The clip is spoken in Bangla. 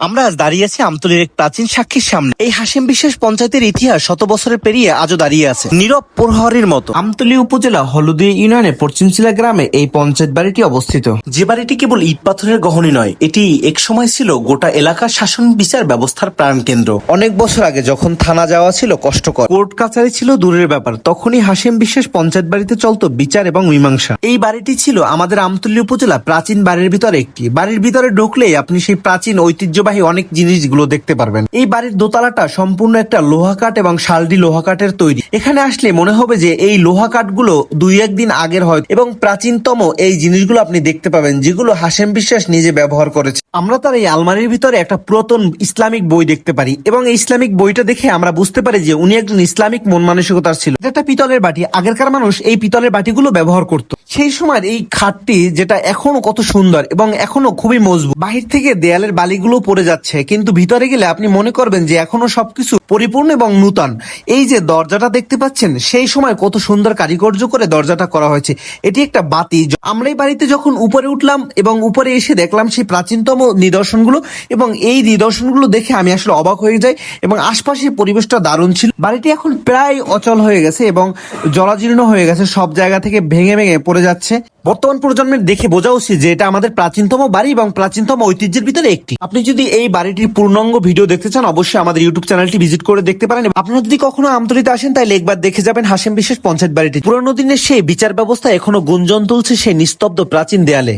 আমরা আজ দাঁড়িয়ে আছি আমতলির এক প্রাচীন সাক্ষীর সামনে। এই হাসিম বিশ্বাস পঞ্চায়েতের ইতিহাস শত বছরের পেরিয়ে আজও দাঁড়িয়ে আছে। নীরব প্রহরীর মতো। আমতলী উপজেলা হলুদিয়া ইউনিয়নের পশ্চিমশিলা গ্রামে এই পঞ্চায়েত বাড়িটি অবস্থিত। যে বাড়িটি কেবল ইট পাথরের গহনী নয়, এটি এক সময় ছিল গোটা এলাকার শাসন বিচার ব্যবস্থার প্রাণকেন্দ্র অনেক বছর আগে যখন থানা যাওয়া ছিল কষ্টকর। কোর্ট কাছারি ছিল দূরের ব্যাপার, তখনই হাসিম বিশ্বাস পঞ্চায়েত বাড়িতে চলতো বিচার এবং মীমাংসা। এই বাড়িটি ছিল আমাদের আমতলী উপজেলা প্রাচীন বাড়ির ভিতরে একটি। বাড়ির ভিতরে ঢুকলেই আপনি সেই প্রাচীন ঐতিহ্যবাহী অনেক জিনিসগুলো দেখতে পারবেন। এই বাড়ির দোতলাটা সম্পূর্ণ একটা লোহা কাঠ এবং শালডি লোহা কাঠের তৈরি। এখানে আসলে মনে হবে যে এই লোহা কাঠগুলো দুই একদিন আগের হয় এবং প্রাচীনতম এই জিনিসগুলো আপনি দেখতে পাবেন, যেগুলো হাসেম বিশ্বাস নিজে ব্যবহার করেছে। আমরা তার এই আলমারির ভিতরে একটা পুরাতন ইসলামিক বই দেখতে পারি এবং এই ইসলামিক বইটা দেখে আমরা বুঝতে পারি যে উনি একজন ইসলামিক মন মানসিকতার ছিল। একটা পিতলের বাটি। আগেরকার মানুষ এই পিতলের বাটিগুলো ব্যবহার করত। সেই সময় এই খাটটি যেটা এখনও কত সুন্দর এবং এখনও খুবই মজবুত। বাহির থেকে দেয়ালের বালিগুলো পড়ে যাচ্ছে। কিন্তু ভিতরে গেলে আপনি মনে করবেন যে এখনও সবকিছু পরিপূর্ণ এবং নূতন। এই যে দরজাটা দেখতে পাচ্ছেন, সেই সময় কত সুন্দর কারিগর্য করে দরজাটা করা হয়েছে। এটি একটা বাতি। আমরা এই বাড়িতে যখন উপরে উঠলাম এবং উপরে এসে দেখলাম সেই প্রাচীনতম নিদর্শনগুলো এবং এই নিদর্শনগুলো দেখে আমি আসলে অবাক হয়ে যাই এবং আশপাশের পরিবেশটা দারুণ ছিল। বাড়িটি এখন প্রায় অচল হয়ে গেছে এবং জলাজীর্ণ হয়ে গেছে, সব জায়গা থেকে ভেঙে ভেঙে পড়ে যাচ্ছে। বর্তমান প্রজন্মের দেখে বোঝা উচিত যে এটা আমাদের প্রাচীনতম বাড়ি এবং প্রাচীনতম ঐতিহ্যের ভিতরে একটি। আপনি যদি এই বাড়িটির পূর্ণাঙ্গ ভিডিও দেখতে চান, অবশ্যই আমাদের ইউটিউব চ্যানেলটি ভিজিট করে দেখতে পারেন। আপনারা যদি কখনো আমতলিতে আসেন তাই একবার দেখে যাবেন হাসেম বিশেষ পঞ্চায়েত বাড়িটি। পুরনো দিনের সেই বিচার ব্যবস্থা এখনও গুঞ্জন তুলছে সেই নিস্তব্ধ প্রাচীন দেয়ালে।